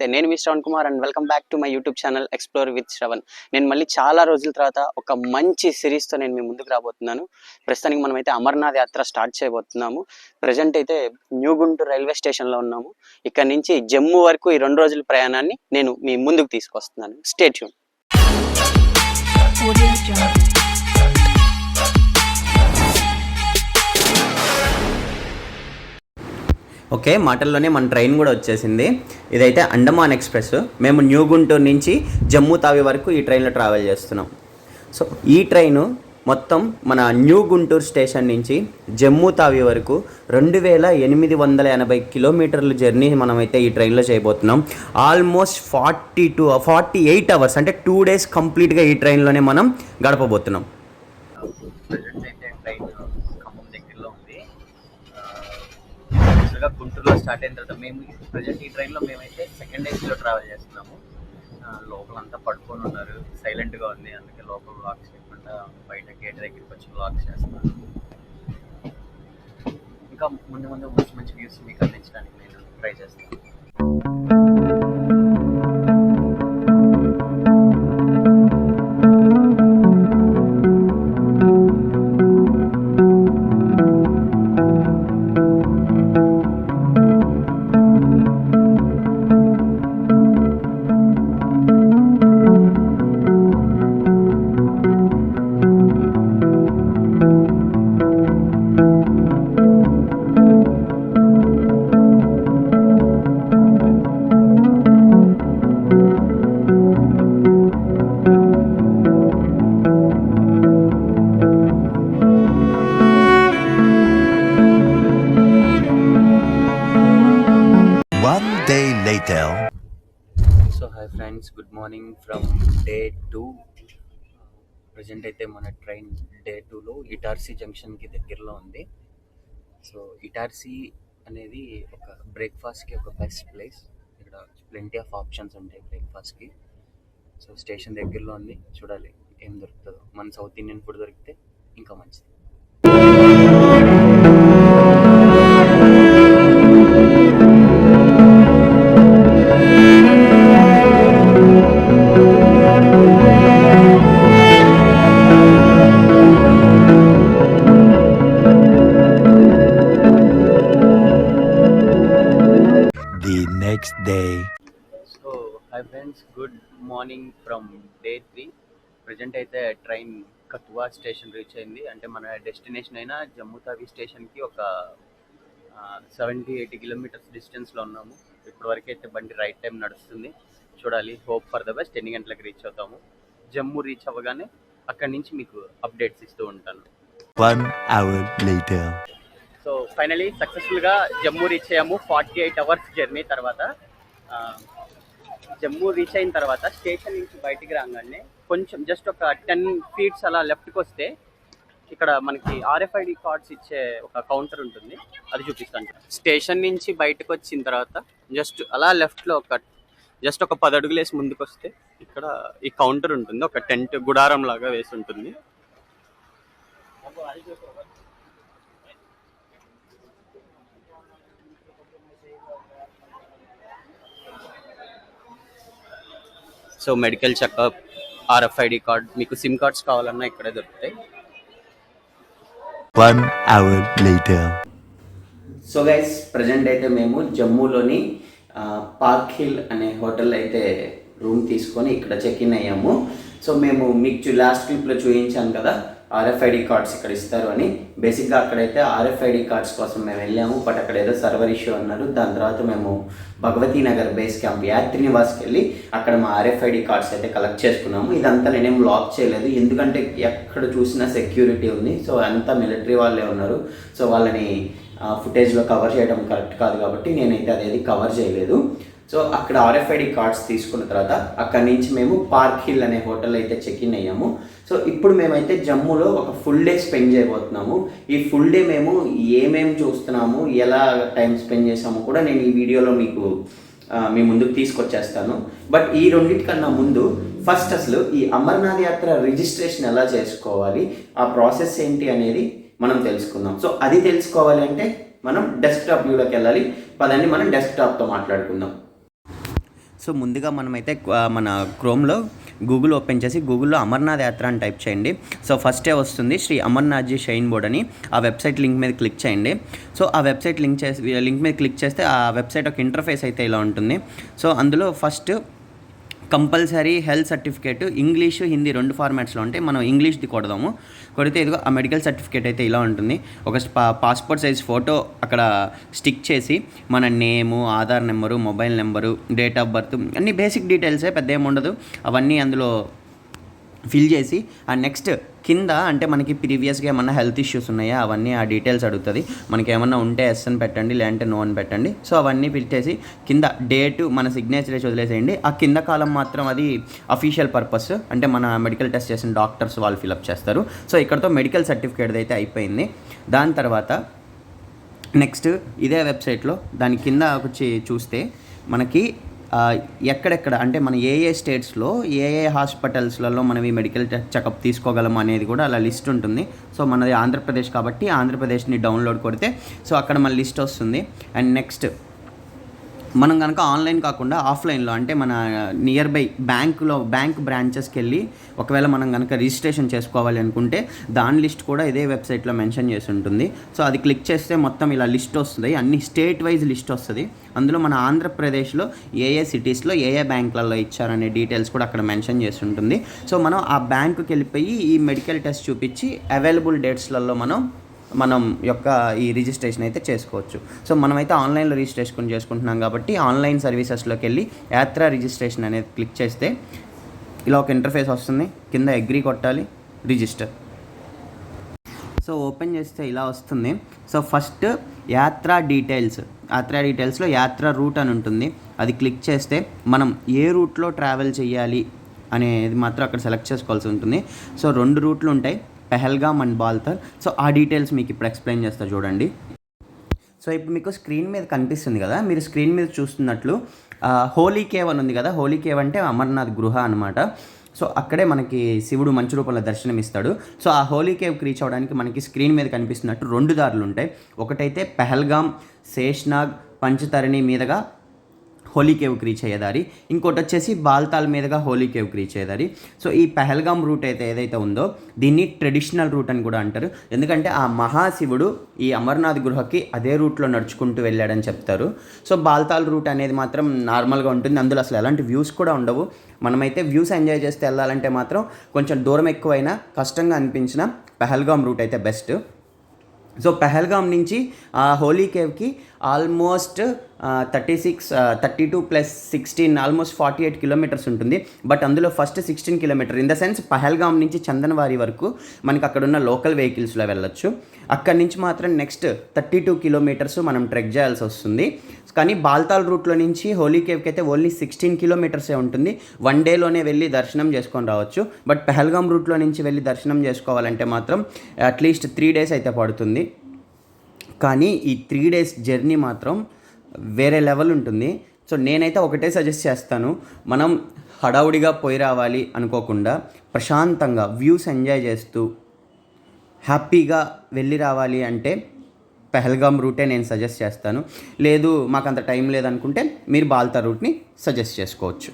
నమస్తే నేను మీ Shravan Kumar and welcome back to my YouTube channel explore with Shravan. నేను మళ్ళీ చాలా రోజుల తర్వాత ఒక మంచి సిరీస్తో నేను మీ ముందుకు రాబోతున్నాను. ప్రస్తుతానికి మనమైతే అమర్నాథ్ యాత్ర స్టార్ట్ చేయబోతున్నాము. ప్రజెంట్ అయితే న్యూ గుంటూరు రైల్వే స్టేషన్లో ఉన్నాము. ఇక్కడ నుంచి జమ్మూ వరకు ఈ రెండు రోజుల ప్రయాణాన్ని నేను మీ ముందుకు తీసుకొస్తున్నాను. స్టేట్యూన్ ఓకే మాటల్లోనే మన ట్రైన్ కూడా వచ్చేసింది. ఇదైతే అండమాన్ ఎక్స్ప్రెస్. మేము న్యూ గుంటూరు నుంచి జమ్మూ తావి వరకు ఈ ట్రైన్లో ట్రావెల్ చేస్తున్నాం. సో ఈ ట్రైను మొత్తం మన న్యూ గుంటూరు స్టేషన్ నుంచి జమ్మూ తావి వరకు రెండు వేల ఎనిమిది వందల ఎనభై కిలోమీటర్ల జర్నీ మనమైతే ఈ ట్రైన్లో చేయబోతున్నాం. Almost forty two forty eight hours అంటే టూ డేస్ కంప్లీట్గా ఈ ట్రైన్లోనే మనం గడపబోతున్నాం ప్రజెంట్ అయితే ట్రైన్ ఖమ్మం దగ్గరలో ఉంది యాక్చువల్గా గుంటూరులో స్టార్ట్ అయిన తర్వాత మేము ప్రజెంట్ ఈ ట్రైన్లో మేమైతే సెకండ్ ఏసీలో ట్రావెల్ చేస్తున్నాము. లోపలంతా పడుకొని ఉన్నారు. సైలెంట్గా ఉంది. అందుకే లోపల లాక్స్ చేయకుండా బయట గేట్ దగ్గరికి వచ్చి లాక్స్ చేస్తున్నాను. ఇంకా ముందు ముందు మంచి మంచి వ్యూస్ మీకు అందించడానికి నేను ట్రై చేస్తాను. Friends good morning from day two present అయితే మన ట్రైన్ డే టూలో ఇటార్సీ జంక్షన్కి దగ్గరలో ఉంది. సో ఇటార్సీ అనేది ఒక బ్రేక్ఫాస్ట్కి ఒక బెస్ట్ ప్లేస్ ఇక్కడ ప్లెంటీ ఆఫ్ ఆప్షన్స్ ఉంటాయి బ్రేక్ఫాస్ట్కి సో స్టేషన్ దగ్గరలో ఉంది. చూడాలి ఏం దొరుకుతుందో. మన సౌత్ ఇండియన్ ఫుడ్ దొరికితే ఇంకా మంచిది. ప్రజెంట్ అయితే ట్రైన్ కతువా స్టేషన్ రీచ్ అయింది. అంటే మన డెస్టినేషన్ అయినా జమ్మూ తావి స్టేషన్కి ఒక సెవెంటీ ఎయిటీ కిలోమీటర్స్ డిస్టెన్స్లో ఉన్నాము. ఇప్పటివరకు అయితే బండి రైట్ టైం నడుస్తుంది. చూడాలి. హోప్ ఫర్ ద బెస్ట్ ఎన్ని గంటలకు రీచ్ అవుతాము? జమ్మూ రీచ్ అవ్వగానే అక్కడి నుంచి మీకు అప్డేట్స్ ఇస్తూ ఉంటాను. సో ఫైనలీ సక్సెస్ఫుల్గా జమ్మూ రీచ్ అయ్యాము. ఫార్టీ ఎయిట్ అవర్స్ జర్నీ తర్వాత జమ్మూ రీచ్ అయిన తర్వాత స్టేషన్ నుంచి బయటికి రాగానే కొంచెం జస్ట్ ఒక టెన్ ఫీట్స్ అలా లెఫ్ట్కి వస్తే ఇక్కడ మనకి ఆర్ఎఫ్ఐడి కార్డ్స్ ఇచ్చే ఒక కౌంటర్ ఉంటుంది. అది చూపిస్తాను. స్టేషన్ నుంచి బయటకు వచ్చిన తర్వాత జస్ట్ అలా లెఫ్ట్లో ఒక జస్ట్ ఒక పది అడుగులు వేసి ముందుకు వస్తే ఇక్కడ ఈ కౌంటర్ ఉంటుంది. ఒక టెంట్ గుడారం లాగా వేసి ఉంటుంది. So medical checkup RFID card మీకు సిమ్ కార్డ్స్ కావాలన్నా ఇక్కడే దొరుకుతాయి One hour later. So guys present అయితే మేము జమ్మూలోని ఆ, పార్క్ హిల్ అనే హోటల్ అయితే రూమ్ తీసుకొని ఇక్కడ చెక్ ఇన్ అయ్యాము సో మేము మీకు లాస్ట్ క్లిప్లో చూపించాను కదా ఆర్ఎఫ్ఐడి కార్డ్స్ ఇక్కడ ఇస్తారు అని. బేసిక్గా అక్కడైతే ఆర్ఎఫ్ఐడి కార్డ్స్ కోసం మేము వెళ్ళాము. బట్ అక్కడ ఏదో సర్వర్ ఇష్యూ అన్నారు. దాని తర్వాత మేము భగవతీ నగర్ బేస్ క్యాంప్ యాత్రి నివాస్కి వెళ్ళి అక్కడ మా ఆర్ఎఫ్ఐడి కార్డ్స్ అయితే కలెక్ట్ చేసుకున్నాము. ఇదంతా నేనేం లాక్ చేయలేదు. ఎందుకంటే ఎక్కడ చూసినా సెక్యూరిటీ ఉంది. సో అంతా మిలిటరీ వాళ్ళే ఉన్నారు. సో వాళ్ళని ఫుటేజ్లో కవర్ చేయడం కరెక్ట్ కాదు కాబట్టి నేనైతే అదేది కవర్ చేయలేదు. సో అక్కడ ఆర్ఎఫ్ఐడి కార్డ్స్ తీసుకున్న తర్వాత అక్కడి నుంచి మేము పార్క్ హిల్ అనే హోటల్ అయితే చెక్ ఇన్ అయ్యాము. సో ఇప్పుడు మేమైతే జమ్మూలో ఒక ఫుల్ డే స్పెండ్ చేయబోతున్నాము. ఈ ఫుల్ డే మేము ఏమేమి చూస్తున్నాము ఎలా టైం స్పెండ్ చేసాము కూడా నేను ఈ వీడియోలో మీకు మీ ముందుకు తీసుకొచ్చేస్తాను. బట్ ఈ రెండింటికన్నా ముందు ఫస్ట్ అసలు ఈ అమర్నాథ్ యాత్ర రిజిస్ట్రేషన్ ఎలా చేసుకోవాలి ఆ ప్రాసెస్ ఏంటి అనేది మనం తెలుసుకుందాం. సో అది తెలుసుకోవాలి అంటే మనం డెస్క్టాప్ వ్యూలోకి వెళ్ళాలి. పదండి మనం డెస్క్టాప్తో మాట్లాడుకుందాం. సో ముందుగా మనమైతే మన క్రోమ్లో గూగుల్ ఓపెన్ చేసి గూగుల్లో అమర్నాథ్ యాత్ర అని టైప్ చేయండి. సో ఫస్టే వస్తుంది? శ్రీ అమర్నాథ్జీ షైన్ బోర్డ్ అని ఆ వెబ్సైట్ లింక్ మీద క్లిక్ చేయండి. సో ఆ వెబ్సైట్ లింక్ చేసి లింక్ మీద క్లిక్ చేస్తే ఆ వెబ్సైట్ ఒక ఇంటర్ఫేస్ అయితే ఇలా ఉంటుంది. సో అందులో first compulsory health certificate English Hindi రెండు ఫార్మాట్స్లో ఉంటే మనం ఇంగ్లీష్ది కొడదాము. కొడితే ఇదిగో ఆ మెడికల్ సర్టిఫికేట్ అయితే ఇలా ఉంటుంది. ఒక పాస్పోర్ట్ సైజ్ ఫోటో అక్కడ స్టిక్ చేసి మన name Aadhaar number mobile number date of birth అన్ని బేసిక్ డీటెయిల్సే పెద్ద ఏమి ఉండదు. అవన్నీ అందులో ఫిల్ చేసి ఆ నెక్స్ట్ కింద అంటే మనకి ప్రీవియస్గా ఏమన్నా హెల్త్ ఇష్యూస్ ఉన్నాయా? అవన్నీ ఆ డీటెయిల్స్ అడుగుతుంది. మనకి ఏమన్నా ఉంటే ఎస్ అని పెట్టండి లేదంటే నో అని పెట్టండి. సో అవన్నీ పిలిచేసి కింద డేటు మన సిగ్నేచర్ వేసి వదిలేసేయండి. ఆ కింద కాలం మాత్రం అది అఫీషియల్ పర్పస్ అంటే మన మెడికల్ టెస్ట్ చేసిన డాక్టర్స్ వాళ్ళు ఫిలప్ చేస్తారు. సో ఇక్కడతో మెడికల్ సర్టిఫికేట్ అయితే అయిపోయింది. దాని తర్వాత నెక్స్ట్ ఇదే వెబ్సైట్లో దాని కింద వచ్చి చూస్తే మనకి ఎక్కడెక్కడ? అంటే మన ఏ ఏ స్టేట్స్లో ఏ ఏ హాస్పిటల్స్లలో మనం ఈ మెడికల్ చెకప్ తీసుకోగలం అనేది కూడా అలా లిస్ట్ ఉంటుంది. సో మనది ఆంధ్రప్రదేశ్ కాబట్టి ఆంధ్రప్రదేశ్ని డౌన్లోడ్ కొడితే సో అక్కడ మన లిస్ట్ వస్తుంది. అండ్ నెక్స్ట్ మనం కనుక ఆన్లైన్ కాకుండా ఆఫ్లైన్లో అంటే మన నియర్ బై బ్యాంకులో బ్యాంక్ బ్రాంచెస్కి వెళ్ళి ఒకవేళ మనం కనుక రిజిస్ట్రేషన్ చేసుకోవాలి అనుకుంటే దాని లిస్ట్ కూడా ఇదే వెబ్సైట్లో మెన్షన్ చేసి ఉంటుంది సో అది క్లిక్ చేస్తే మొత్తం ఇలా లిస్ట్ వస్తుంది. అన్ని స్టేట్ వైజ్ లిస్ట్ వస్తుంది. అందులో మన ఆంధ్రప్రదేశ్లో ఏ ఏ సిటీస్లో ఏ ఏ బ్యాంకులలో ఇచ్చారనే డీటెయిల్స్ కూడా అక్కడ మెన్షన్ చేసి ఉంటుంది సో మనం ఆ బ్యాంకుకి వెళ్ళిపోయి ఈ మెడికల్ టెస్ట్ చూపించి అవైలబుల్ డేట్స్లలో మనం మనం యొక్క ఈ రిజిస్ట్రేషన్ అయితే చేసుకోవచ్చు. సో మనమైతే ఆన్లైన్లో రిజిస్ట్రేషన్ చేసుకుంటున్నాం కాబట్టి ఆన్లైన్ సర్వీసెస్లోకి వెళ్ళి యాత్ర రిజిస్ట్రేషన్ అనేది క్లిక్ చేస్తే ఇలా ఒక ఇంటర్ఫేస్ వస్తుంది. కింద అగ్రీ కొట్టాలి రిజిస్టర్. సో ఓపెన్ చేస్తే ఇలా వస్తుంది. సో ఫస్ట్ యాత్ర డీటెయిల్స్. యాత్ర డీటెయిల్స్లో యాత్ర రూట్ అని ఉంటుంది. అది క్లిక్ చేస్తే మనం ఏ రూట్లో ట్రావెల్ చేయాలి అనేది మాత్రం అక్కడ సెలెక్ట్ చేసుకోవాల్సి ఉంటుంది. సో రెండు రూట్లు ఉంటాయి. పెహల్గామ్ అండ్ బాల్తర్. సో ఆ డీటెయిల్స్ మీకు ఇప్పుడు ఎక్స్ప్లెయిన్ చేస్తా చూడండి. సో ఇప్పుడు మీకు స్క్రీన్ మీద కనిపిస్తుంది కదా మీరు స్క్రీన్ మీద చూస్తున్నట్లు హోలీ కేవ్ అని ఉంది కదా హోలీ కేవ్ అంటే అమర్నాథ్ గృహ అనమాట సో అక్కడే మనకి శివుడు మంచు రూపంలో దర్శనమిస్తాడు. సో ఆ హోలీ కేవ్కి రీచ్ అవ్వడానికి మనకి స్క్రీన్ మీద కనిపిస్తున్నట్టు రెండు దారులు ఉంటాయి. ఒకటైతే పెహల్గామ్ శేష్నాగ్ పంచతరణి మీదుగా హోలీ కేవ్కి రీచ్ అయ్యేదారి ఇంకోటి వచ్చేసి బాల్తాల్ మీదుగా హోలీ కేవ్కి రీచ్ అయ్యేదారి సో ఈ పెహల్గామ్ రూట్ అయితే ఏదైతే ఉందో దీన్ని ట్రెడిషనల్ రూట్ అని కూడా అంటారు. ఎందుకంటే ఆ మహాశివుడు ఈ అమర్నాథ్ గృహకి అదే రూట్లో నడుచుకుంటూ వెళ్ళాడని చెప్తారు. సో బాల్తాల్ రూట్ అనేది మాత్రం నార్మల్గా ఉంటుంది. అందులో అసలు ఎలాంటి వ్యూస్ కూడా ఉండవు. మనమైతే వ్యూస్ ఎంజాయ్ చేస్తే వెళ్ళాలంటే మాత్రం కొంచెం దూరం ఎక్కువైనా కష్టంగా అనిపించిన పెహల్గామ్ రూట్ అయితే బెస్ట్ సో పెహల్గామ్ నుంచి ఆ holy కేవ్కి almost thirty six thirty two plus sixteen almost forty eight kilometres ఉంటుంది. బట్ అందులో first sixteen kilometre in the sense Pahalgam నుంచి చందనవారి వరకు మనకి అక్కడ ఉన్న లోకల్ వెహికల్స్లో వెళ్ళొచ్చు. అక్కడి నుంచి మాత్రం నెక్స్ట్ థర్టీ టూ కిలోమీటర్స్ మనం ట్రెక్ చేయాల్సి వస్తుంది. కానీ బాల్తాల్ రూట్లో నుంచి హోలీ కేవ్కి అయితే ఓన్లీ సిక్స్టీన్ కిలోమీటర్సే ఉంటుంది. వన్ డేలోనే వెళ్ళి దర్శనం చేసుకొని రావచ్చు. బట్ పెహల్గామ్ రూట్లో నుంచి వెళ్ళి దర్శనం చేసుకోవాలంటే మాత్రం అట్లీస్ట్ త్రీ డేస్ అయితే పడుతుంది. కానీ ఈ త్రీ డేస్ జర్నీ మాత్రం వేరే లెవెల్ ఉంటుంది. సో నేనైతే ఒకటే సజెస్ట్ చేస్తాను. మనం హడావుడిగా పోయి రావాలి అనుకోకుండా ప్రశాంతంగా వ్యూస్ ఎంజాయ్ చేస్తూ హ్యాపీగా వెళ్ళి రావాలి అంటే పెహల్గామ్ రూటే నేను సజెస్ట్ చేస్తాను. లేదు మాకు అంత టైం లేదనుకుంటే మీరు బాల్తా రూట్ని సజెస్ట్ చేసుకోవచ్చు.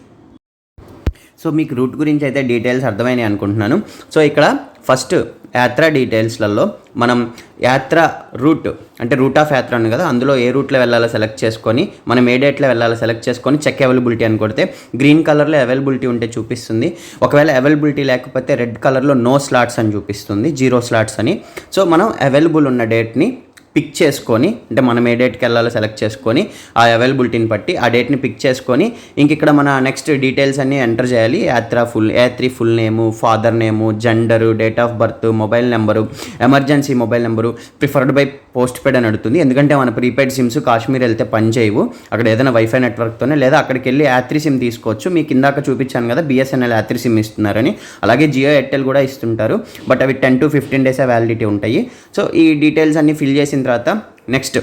సో మీకు రూట్ గురించి అయితే డీటెయిల్స్ అర్థమైనాయి అనుకుంటున్నాను. సో ఇక్కడ ఫస్ట్ యాత్ర డీటెయిల్స్లలో మనం యాత్ర రూట్ అంటే రూట్ ఆఫ్ యాత్ర ఉంది కదా అందులో ఏ రూట్లో వెళ్ళాలో సెలెక్ట్ చేసుకొని మనం ఏ డేట్లో వెళ్ళాలో సెలెక్ట్ చేసుకొని చెక్ అవైలబిలిటీ అని కొడితే గ్రీన్ కలర్లో అవైలబిలిటీ ఉంటే చూపిస్తుంది. ఒకవేళ అవైలబిలిటీ లేకపోతే రెడ్ కలర్లో నో స్లాట్స్ అని చూపిస్తుంది జీరో స్లాట్స్ అని. సో మనం అవైలబుల్ ఉన్న డేట్ని పిక్ చేసుకొని అంటే మనం ఏ డేట్కి వెళ్ళాలో సెలెక్ట్ చేసుకొని ఆ అవైలబిలిటీని బట్టి ఆ డేట్ని పిక్ చేసుకొని ఇంక ఇక్కడ మన నెక్స్ట్ డీటెయిల్స్ అన్నీ ఎంటర్ చేయాలి. యాత్ర full Yatri full name father name gender date of birth mobile number emergency mobile number preferred by post paid అని అడుగుతుంది. ఎందుకంటే మన ప్రీపెయిడ్ సిమ్స్ కాశ్మీర్ వెళ్తే పని చేయవు. అక్కడ ఏదైనా వైఫై నెట్వర్క్తోనే లేదా అక్కడికి వెళ్ళి యాత్రి సిమ్ తీసుకోవచ్చు. మీకు ఇందాక చూపించాను కదా బిఎస్ఎన్ఎల్ యాత్రి సిమ్ ఇస్తున్నారని. అలాగే జియో ఎయిర్టెల్ కూడా ఇస్తుంటారు. బట్ అవి టెన్ టు ఫిఫ్టీన్ డేసే వ్యాలిడిటీ ఉంటాయి. సో ఈ డీటెయిల్స్ అన్ని ఫిల్ చేసిన తర్వాత నెక్స్ట్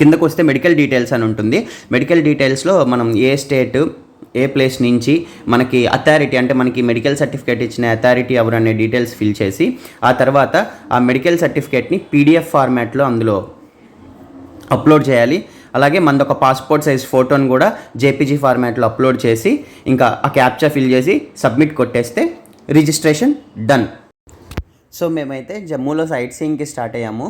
కిందకు వస్తే మెడికల్ డీటెయిల్స్ అని ఉంటుంది. మెడికల్ డీటెయిల్స్లో మనం ఏ స్టేట్ ఏ ప్లేస్ నుంచి మనకి అథారిటీ అంటే మనకి మెడికల్ సర్టిఫికేట్ ఇచ్చిన అథారిటీ ఎవరు అనే డీటెయిల్స్ ఫిల్ చేసి ఆ తర్వాత ఆ మెడికల్ సర్టిఫికేట్ని పీడిఎఫ్ ఫార్మాట్లో అందులో అప్లోడ్ చేయాలి. అలాగే మనది ఒక పాస్పోర్ట్ సైజ్ ఫోటోని కూడా జేపీజీ ఫార్మాట్లో అప్లోడ్ చేసి ఇంకా ఆ క్యాప్చా ఫిల్ చేసి సబ్మిట్ కొట్టేస్తే రిజిస్ట్రేషన్ డన్ సో మేమైతే జమ్మూలో సైట్ సీయింగ్కి స్టార్ట్ అయ్యాము.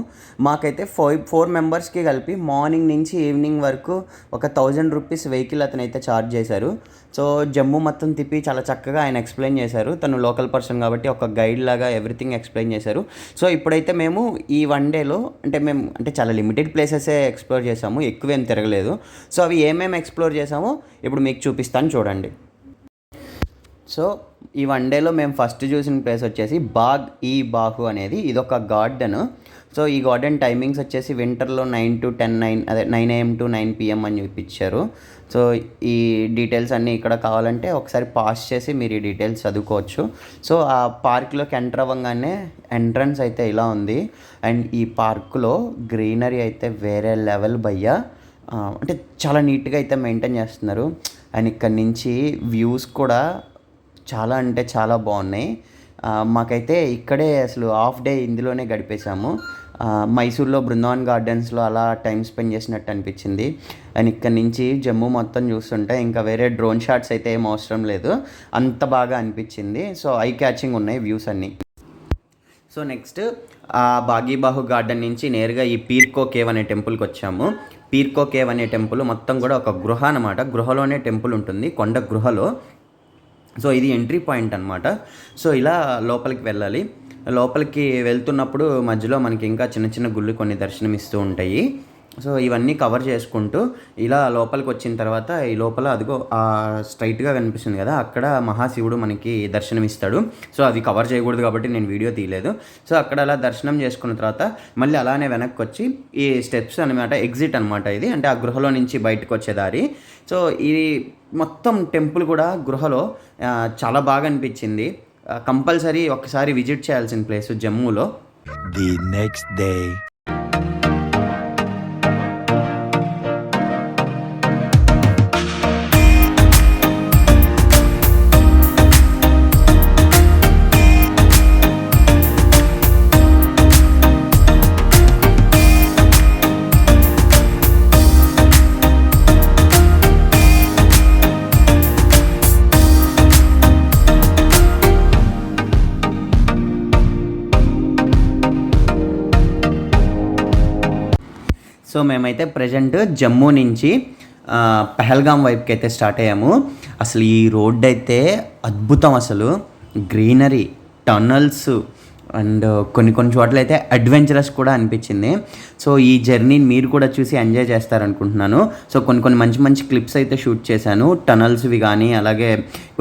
మాకైతే ఫోర్ ఫోర్ మెంబర్స్కి కలిపి మార్నింగ్ నుంచి ఈవినింగ్ వరకు ఒక థౌజండ్ రూపీస్ వెహికల్ అతను అయితే ఛార్జ్ చేశారు. సో జమ్మూ మొత్తం తిప్పి చాలా చక్కగా ఆయన ఎక్స్ప్లెయిన్ చేశారు. తను లోకల్ పర్సన్ కాబట్టి ఒక గైడ్ లాగా ఎవ్రీథింగ్ ఎక్స్ప్లెయిన్ చేశారు. సో ఇప్పుడైతే మేము ఈ వన్ డేలో అంటే మేము అంటే చాలా లిమిటెడ్ ప్లేసెసే ఎక్స్ప్లోర్ చేసాము ఎక్కువేం తిరగలేదు. సో అవి ఏమేమి ఎక్స్ప్లోర్ చేసామో ఇప్పుడు మీకు చూపిస్తాను చూడండి. సో ఈ వన్ డేలో మేము ఫస్ట్ చూసిన ప్లేస్ వచ్చేసి బాగ్ ఈ బాహు అనేది. ఇదొక గార్డెన్. సో ఈ గార్డెన్ టైమింగ్స్ వచ్చేసి వింటర్లో నైన్ టు టెన్ నైన్ అదే nine AM to nine PM అని చూపించారు. సో ఈ డీటెయిల్స్ అన్నీ ఇక్కడ కావాలంటే ఒకసారి పాస్ చేసి మీరు ఈ డీటెయిల్స్ చదువుకోవచ్చు. సో ఆ పార్క్లోకి ఎంటర్ అవ్వగానే ఎంట్రన్స్ అయితే ఇలా ఉంది. అండ్ ఈ పార్కులో గ్రీనరీ అయితే వేరే లెవెల్ భయ్య. అంటే చాలా నీట్గా అయితే మెయింటైన్ చేస్తున్నారు. అండ్ ఇక్కడ నుంచి వ్యూస్ కూడా చాలా అంటే చాలా బాగున్నాయి. మాకైతే ఇక్కడే అసలు హాఫ్ డే ఇందులోనే గడిపేశాము. మైసూర్లో బృందావన్ గార్డెన్స్లో అలా టైం స్పెండ్ చేసినట్టు అనిపించింది. అండ్ ఇక్కడ నుంచి జమ్మూ మొత్తం చూస్తుంటే ఇంకా వేరే డ్రోన్ షాట్స్ అయితే ఏం అవసరం లేదు. అంత బాగా అనిపించింది. సో ఐ క్యాచింగ్ ఉన్నాయి వ్యూస్ అన్నీ. సో నెక్స్ట్ ఆ బాగీబాహు గార్డెన్ నుంచి నేరుగా ఈ పీర్కో కేవ్ అనే టెంపుల్కి వచ్చాము. పీర్కో కేవ్ అనే టెంపుల్ మొత్తం కూడా ఒక గృహ అనమాట గృహలోనే టెంపుల్ ఉంటుంది. కొండ గృహలో. సో ఇది ఎంట్రీ పాయింట్ అనమాట సో ఇలా లోపలికి వెళ్ళాలి. లోపలికి వెళ్తున్నప్పుడు మధ్యలో మనకి ఇంకా చిన్న చిన్న గుళ్ళు కొన్ని దర్శనం ఇస్తూ ఉంటాయి. సో ఇవన్నీ కవర్ చేసుకుంటూ ఇలా లోపలికి వచ్చిన తర్వాత ఈ లోపల అదిగో స్ట్రైట్గా కనిపిస్తుంది కదా అక్కడ మహాశివుడు మనకి దర్శనం ఇస్తాడు సో అది కవర్ చేయకూడదు కాబట్టి నేను వీడియో తీయలేదు. సో అక్కడ అలా దర్శనం చేసుకున్న తర్వాత మళ్ళీ అలానే వెనక్కి వచ్చి ఈ స్టెప్స్ అనమాట ఎగ్జిట్ అనమాట ఇది. అంటే ఆ గృహలో నుంచి బయటకు వచ్చే దారి. సో ఇది మొత్తం టెంపుల్ కూడా గృహలో చాలా బాగా అనిపించింది. కంపల్సరీ ఒకసారి విజిట్ చేయాల్సిన ప్లేస్ జమ్మూలో. ది నెక్స్ట్ డే సో మేమైతే ప్రజెంట్ జమ్మూ నుంచి పహల్గాం వైపుకి అయితే స్టార్ట్ అయ్యాము. అసలు ఈ రోడ్ అయితే అద్భుతం అసలు. గ్రీనరీ టనల్స్ అండ్ కొన్ని కొన్ని చోట్ల అయితే అడ్వెంచరస్ కూడా అనిపించింది. సో ఈ జర్నీని మీరు కూడా చూసి ఎంజాయ్ చేస్తారనుకుంటున్నాను. సో కొన్ని కొన్ని మంచి మంచి క్లిప్స్ అయితే షూట్ చేశాను. టనల్స్వి కానీ అలాగే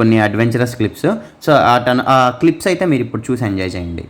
కొన్ని అడ్వెంచరస్ క్లిప్స్. సో ఆ టన్ ఆ క్లిప్స్ అయితే మీరు ఇప్పుడు చూసి ఎంజాయ్ చేయండి.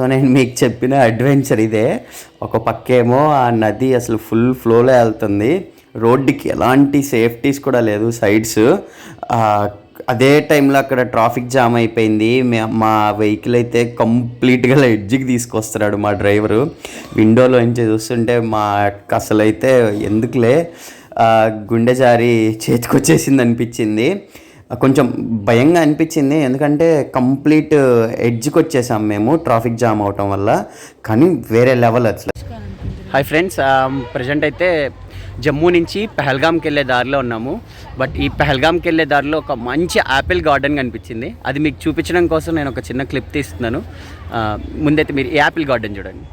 సో నేను మీకు చెప్పిన అడ్వెంచర్ ఇదే. ఒక పక్కేమో ఆ నది అసలు ఫుల్ ఫ్లోలో వెళ్తుంది. రోడ్డుకి ఎలాంటి సేఫ్టీస్ కూడా లేదు సైడ్స్. అదే టైంలో అక్కడ ట్రాఫిక్ జామ్ అయిపోయింది. మా వెహికల్ అయితే కంప్లీట్గా ఎడ్జ్కి తీసుకొస్తున్నాడు మా డ్రైవరు. విండోలో నుంచి చూస్తుంటే మా అసలు అయితే ఎందుకులే గుండె జారి చేతికొచ్చేసింది అనిపించింది. కొంచెం భయంగా అనిపించింది. ఎందుకంటే కంప్లీట్ ఎడ్జ్కి వచ్చేసాం మేము ట్రాఫిక్ జామ్ అవటం వల్ల. కానీ వేరే లెవెల్ అసలు హాయ్ ఫ్రెండ్స్ ప్రజెంట్ అయితే జమ్మూ నుంచి పెహల్గామ్కి వెళ్ళే దారిలో ఉన్నాము. బట్ ఈ పెహల్గామ్కి వెళ్ళే దారిలో ఒక మంచి యాపిల్ గార్డెన్ కనిపించింది. అది మీకు చూపించడం కోసం నేను ఒక చిన్న క్లిప్ తీస్తున్నాను. ముందైతే మీరు ఈ యాపిల్ గార్డెన్ చూడండి.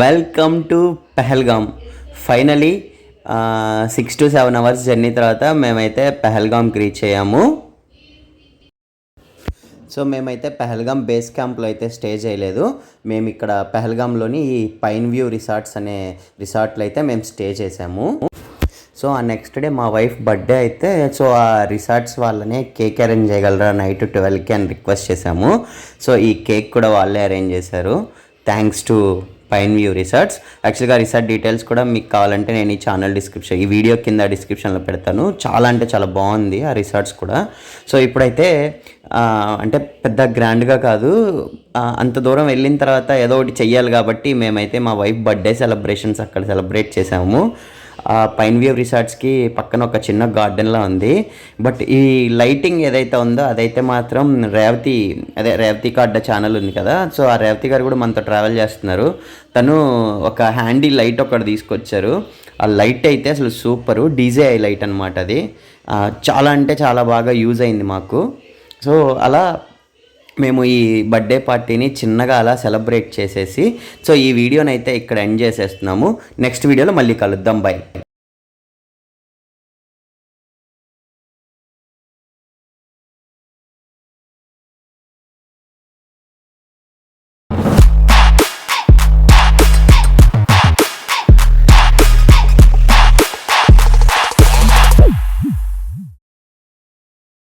Welcome to Pahalgam finally six to seven hours journey తర్వాత మేమైతే పెహల్గామ్కి రీచ్ అయ్యాము. సో మేమైతే పెహల్గాం బేస్ క్యాంప్లో అయితే స్టే చేయలేదు. మేము ఇక్కడ పెహల్గాంలోని ఈ పైన్ వ్యూ రిసార్ట్స్ అనే రిసార్ట్లో అయితే మేము స్టే చేసాము. సో ఆ నెక్స్ట్ డే మా వైఫ్ బర్త్డే అయితే సో ఆ రిసార్ట్స్ వాళ్ళనే కేక్ అరేంజ్ చేయగలరా నైట్ ట్వెల్వ్కి అని రిక్వెస్ట్ చేసాము. సో ఈ కేక్ కూడా వాళ్ళే అరేంజ్ చేశారు. Thanks to pine view resorts. యాక్చువల్గా రిసార్ట్ డీటెయిల్స్ కూడా మీకు కావాలంటే నేను ఈ ఛానల్ డిస్క్రిప్షన్ ఈ వీడియో కింద డిస్క్రిప్షన్లో పెడతాను. చాలా అంటే చాలా బాగుంది ఆ రిసార్ట్స్ కూడా. సో ఇప్పుడైతే అంటే పెద్ద గ్రాండ్గా కాదు అంత దూరం వెళ్ళిన తర్వాత ఏదో ఒకటి చెయ్యాలి కాబట్టి మేమైతే మా వైఫ్ బర్త్డే సెలబ్రేషన్స్ అక్కడ సెలబ్రేట్ చేసాము. ఆ పైన్ వ్యూ రిసార్ట్స్కి పక్కన ఒక చిన్న గార్డెన్లా ఉంది. బట్ ఈ లైటింగ్ ఏదైతే ఉందో అదైతే మాత్రం రేవతి అదే రేవతి కార్డ్ ఛానల్ ఉంది కదా. సో ఆ రేవతి గారు కూడా మనతో ట్రావెల్ చేస్తున్నారు. తను ఒక హ్యాండీ లైట్ ఒకటి తీసుకొచ్చారు. ఆ లైట్ అయితే అసలు సూపరు డీజే లైట్ అనమాట అది. చాలా అంటే చాలా బాగా యూజ్ అయింది మాకు. సో అలా మేము ఈ బర్త్డే పార్టీని చిన్నగా అలా సెలబ్రేట్ చేసేసి సో ఈ వీడియోని అయితే ఇక్కడ ఎండ్ చేసేస్తున్నాము. నెక్స్ట్ వీడియోలో మళ్ళీ కలుద్దాం. బై